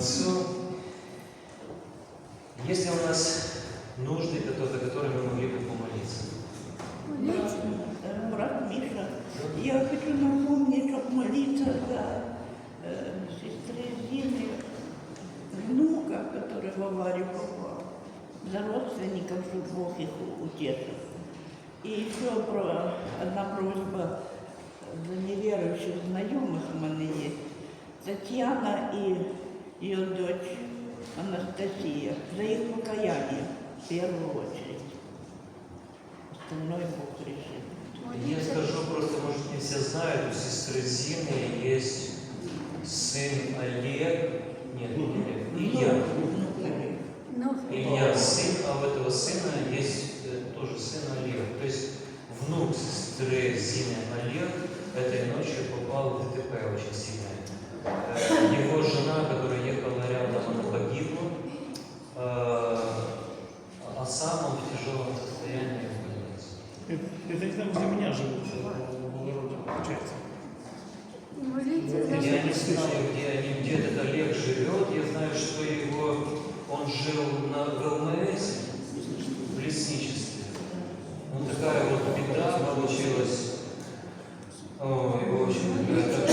Отцу. Есть ли у нас нужды, которые- за которые мы могли бы помолиться? Молиться, э, брат Миша, я хочу напомнить, как молиться за э, сестры Зины, внука, который в аварию попал, за родственников, чтобы Бог их утешил. И еще про, одна просьба за неверующих знакомых у меня есть. Татьяна и ее дочь Анастасия, за их покаяние в первую очередь. Остальное Бог решит. Я скажу просто, может, не все знают, у сестры Зины есть сын Олег, нет, не Олег, Илья. Ну, Илья сын, а у этого сына есть э, тоже сын Олег. То есть внук сестры Зины Олег этой ночью попал в ДТП очень сильное. Э, Его жена, которая ехала рядом, она погибла, э, а сам он в тяжелом состоянии в больнице. Это, это не там, где меня живут, в Волгограде, получается. За Я не знаю, где, они, где этот Олег живет. Я знаю, что его, он жил на ВЛМС, в лесничестве. Ну, такая вот беда получилась. Ой, в общем, это...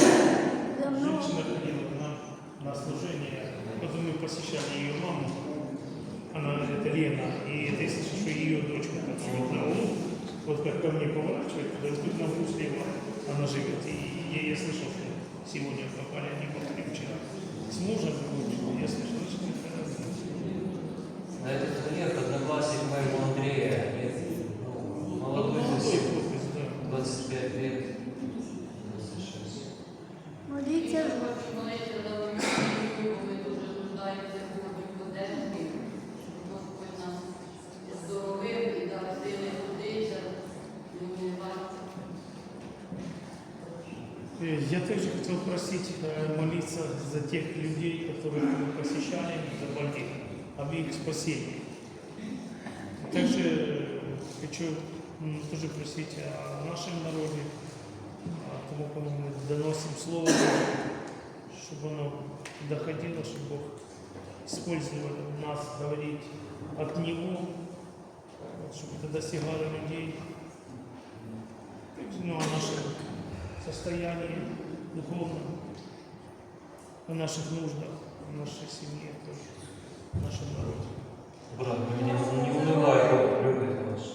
Женщина ходила к нам на служение, потом мы посещали ее маму, она, это Лена, и это, если что, ее дочка, которая вот Я также хотел просить э, молиться за тех людей, которых мы посещали, за больных, об их спасении. Также э, хочу м, тоже просить о нашем народе, о тому, кому мы доносим Слово Божие, чтобы оно доходило, чтобы Бог использовал нас говорить от Него, вот, чтобы это достигало людей. Также, ну, о нашем состоянии духовном, о наших нуждах, о нашей семье, тоже, о нашем народе. Брат, вы меня не унывай, Бог любит вас.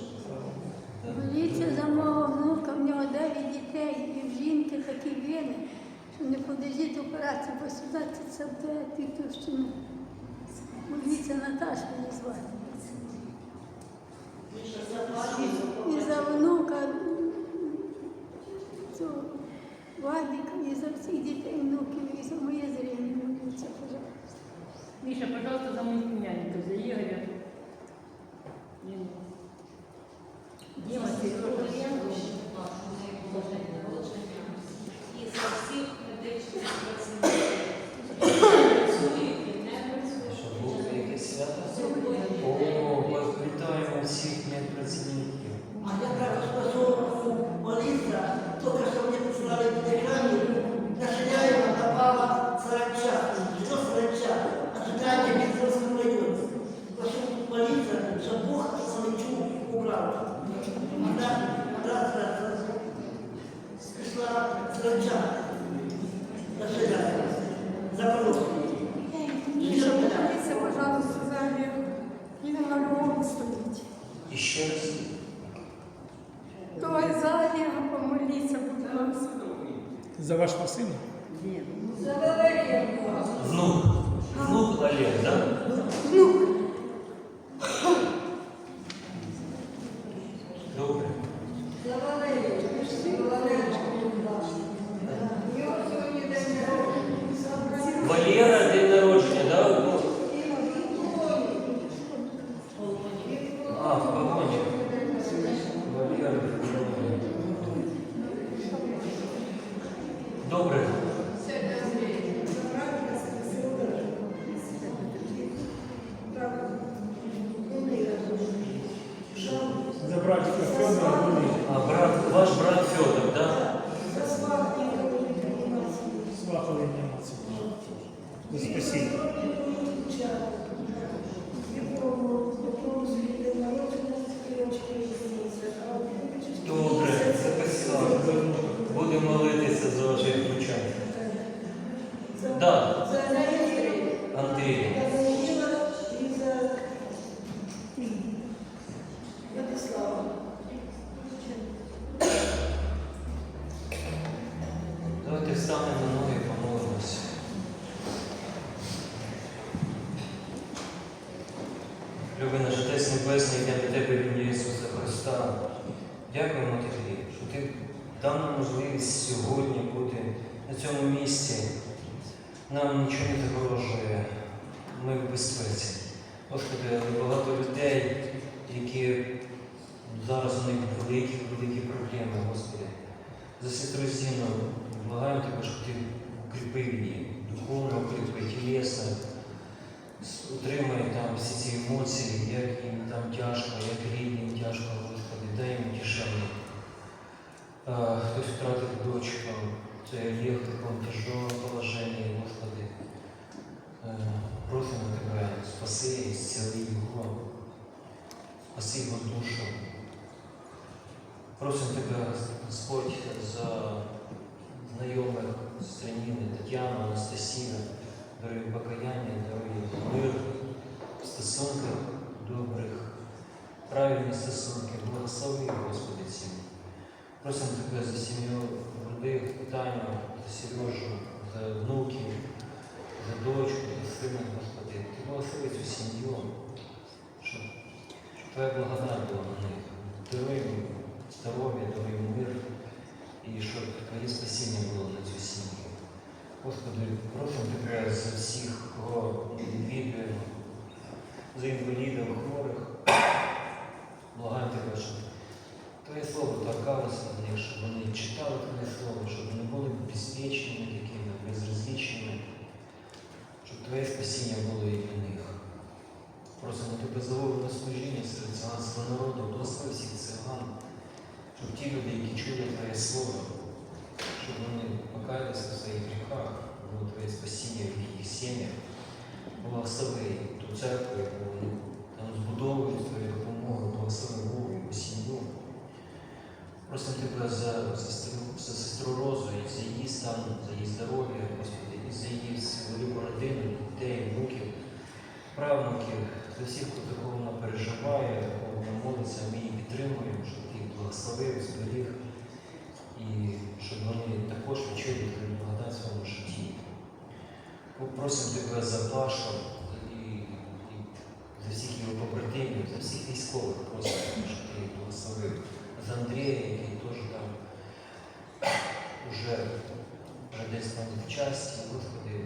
Моліться за мого внука, в нього 9 дітей, і в жінки такі вини, що не подлежить операції, бо сюди це буде тітущину. Моліться Наташа її звати. За вашого сына? Внук. Внук Олег, да? Ну, Добре. Валера, день народження, да? Ну, А, в погоні. Валера, в погоні. Добре. За братика Федора Дуни. А брат, ваш брат Федор, да? Сваховой анимации. за спасіння. Добре, записав. Будемо молитися за ваше включання. Да, Андрій. Давайте встанемо на ноги і помолимося. Любий наш Отець Небесний, я до Тебе в ім'я Ісуса Христа. Дякуємо Тобі, що Ти дав можливість сьогодні бути на цьому місці. Нам нічого не загрожує, ми в безпеці. Господи, багато людей, які зараз у них великі, великі проблеми, Господи. За сестру Зіну, благаємо Тебе, щоб Ти укріпив її, духовно укріпив, тілесно. Утримай там всі ці емоції, як їм там тяжко, як рідним тяжко, Господи, дай їм утішення. А, Хтось втратив дочку, це Олег в тяжелому положенні, Господи. Е, Просимо Тебе, спаси і зціли його, спаси його душу. Просимо Тебе, Господь, за знайомих Сестраніни, Тетяну, Анастасію, даруй покаяння, даруй мир, стосунки добрих, правильні стосунки, благослови, Господи, цим. Просимо Тебе за сім'ю Рудих, Таню, за Сережу, за внуків, за дочку, за сина, Господи. Ти благослови цю сім'ю, щоб, Твоя благодать була на них. Даруй їм здоров'я, даруй їм мир, і щоб Твоє спасіння було на цю сім'ю. Господи, просимо Тебе за всіх, кого ми відвідуємо, за інвалідів, хворих. Благаємо Тебе, щоб Твоє Слово торкалося в них, щоб вони читали Твоє Слово, щоб вони були безпечними такими, безразлічними, щоб Твоє спасіння було і для них. На служіння серед циганського народу, благослови всіх циган, щоб ті люди, які чули Твоє Слово, щоб вони покаялися в своїх гріхах, було Твоє спасіння в їх сім'ях, благослови ту церкву, яку вони там збудовують Твою допомогу, благослови Богу, сім'ю. Просимо Тебе за, за, за сестру Розу і за її стан, за її здоров'я, Господи, і за її велику родину, дітей, внуків, правнуків, за всіх, хто такого переживає, такого вона молиться, ми її підтримуємо, щоб ти їх благословив, зберіг, і щоб вони також відчули твою благодать в своєму житті. Просимо Тебе за Пашу і, і за всіх його побратимів, за всіх військових просимо, щоб ти їх благословив за Андрія, який теж там вже, вже десь там в часті, Господи,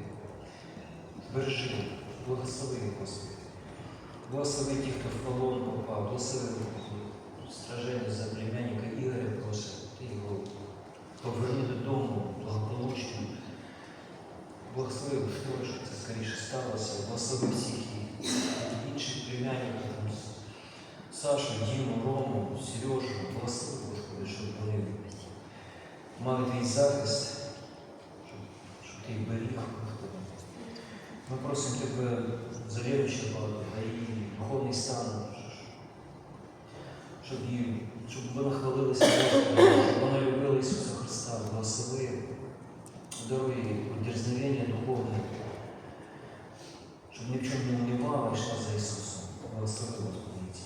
збережи, благослови, Господи. Благослови тих, хто в полон попав, благослови страження за племянника Ігоря, просить, ти його поверни додому благополучно. Благослови Господи, щоб це скоріше сталося, благослови всіх їх інших племянників, Сашу, Діму, Рому, Сережу, благослови, Господи, щоб вони мали твій захист, щоб, щоб ти їх беріг. Ми просимо Тебе за віруючого, її духовний стан, щоб, щоб вона хвалилася щоб вона любила Ісуса Христа, благослови, даруй їй дерзновення духовне, щоб ні в чому не унівала, йшла за Ісусом. Благослови, Господи. ці.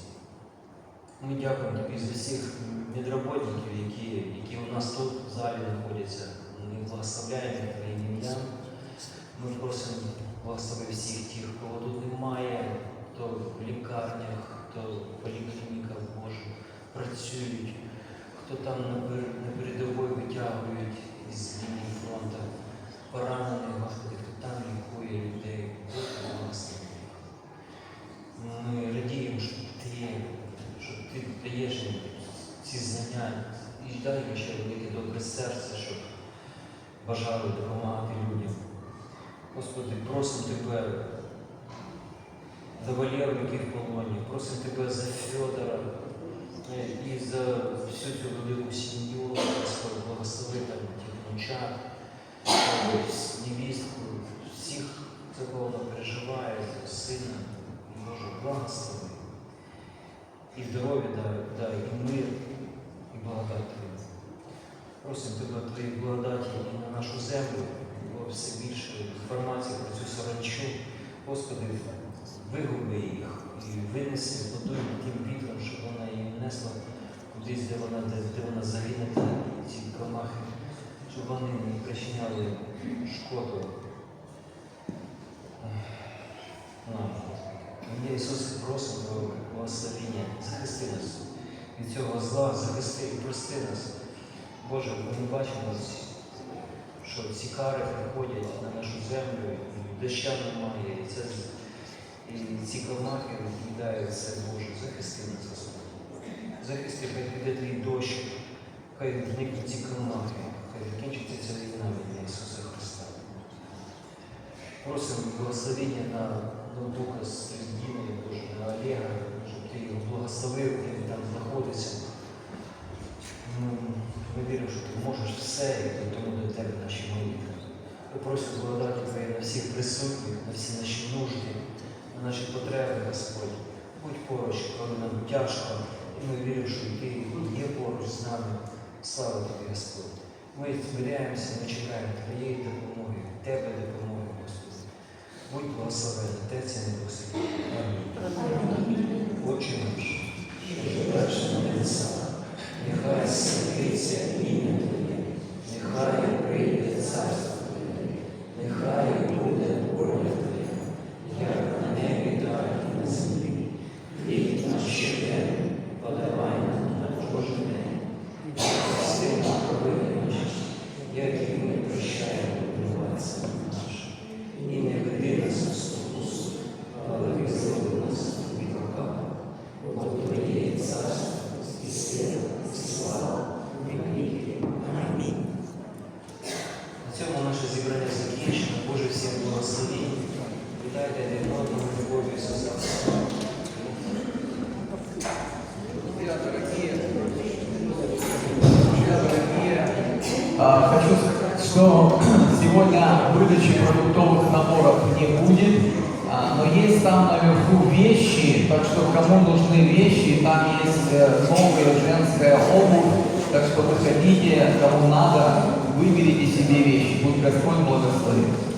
Ми дякуємо тобі за всіх медработників, які, які у нас тут в залі знаходяться. Ми благословляємо Твоїм ім'ям. Ми просимо благослови всіх тих, кого тут немає, хто в лікарнях, хто в поліклініках Боже, працюють, хто там на пер- передовій витягують із лінії фронту, поранених, Господи, хто там лікує людей. Благослови. їх. Ми радіємо, що ти, що ти даєш ці знання і дай їм ще велике добре серце, щоб бажали допомагати людям. Господи, просимо Тебе за Валеру, який в полоні, просимо Тебе за Федора і за всю цю велику сім'ю, благослови тих внучат, невістку, всіх, за кого вона переживає, сина, Боже, благослови. І здоров'я дай, дай, і мир, і благодать. Просимо тебе твої благодаті і на нашу землю, було все більше інформації про цю саранчу. Господи вигуби їх і винеси водою тим вітром, щоб вона її несла кудись, де вона, де, вона загине, ці комахи, щоб вони не причиняли шкоду нам. Ім'я Ісуса просимо про благословення, захисти нас від цього зла, захисти і прости нас. Боже, ми бачимо, що ці кари приходять на нашу землю, і доща немає, і, це, і ці комахи відповідають це, Боже, захисти нас, Господи. Захисти, хай піде твій дощ, хай зникнуть ці комахи, хай закінчиться ця війна в ім'я Ісуса Христа. Просимо благословення на, Духа Стріздіни, Боже, на Олега, щоб ти його благословив, він там знаходиться. Ми, ми віримо, що ти можеш все, і тому до тебе наші молитви. Ми просимо благодаті Твоєї на всіх присутніх, на всі наші нужди, наші потреби, Господь. Будь поруч, коли нам тяжко, і ми віримо, що Ти є поруч з нами. Слава Тобі, Господь. Ми змиряємося, ми чекаємо Твоєї допомоги, Тебе допомоги, Господи. Будь благословений, Отець і Дух Святий. Отче наш, що живеш на небесах, нехай святиться ім'я Твоє, нехай прийде царство А, хочу сказать, что сегодня выдачи продуктовых наборов не будет, а, но есть там наверху вещи, так что кому нужны вещи, там есть э, новая женская обувь, так что выходите, кому надо, выберите себе вещи, будет Господь благословить.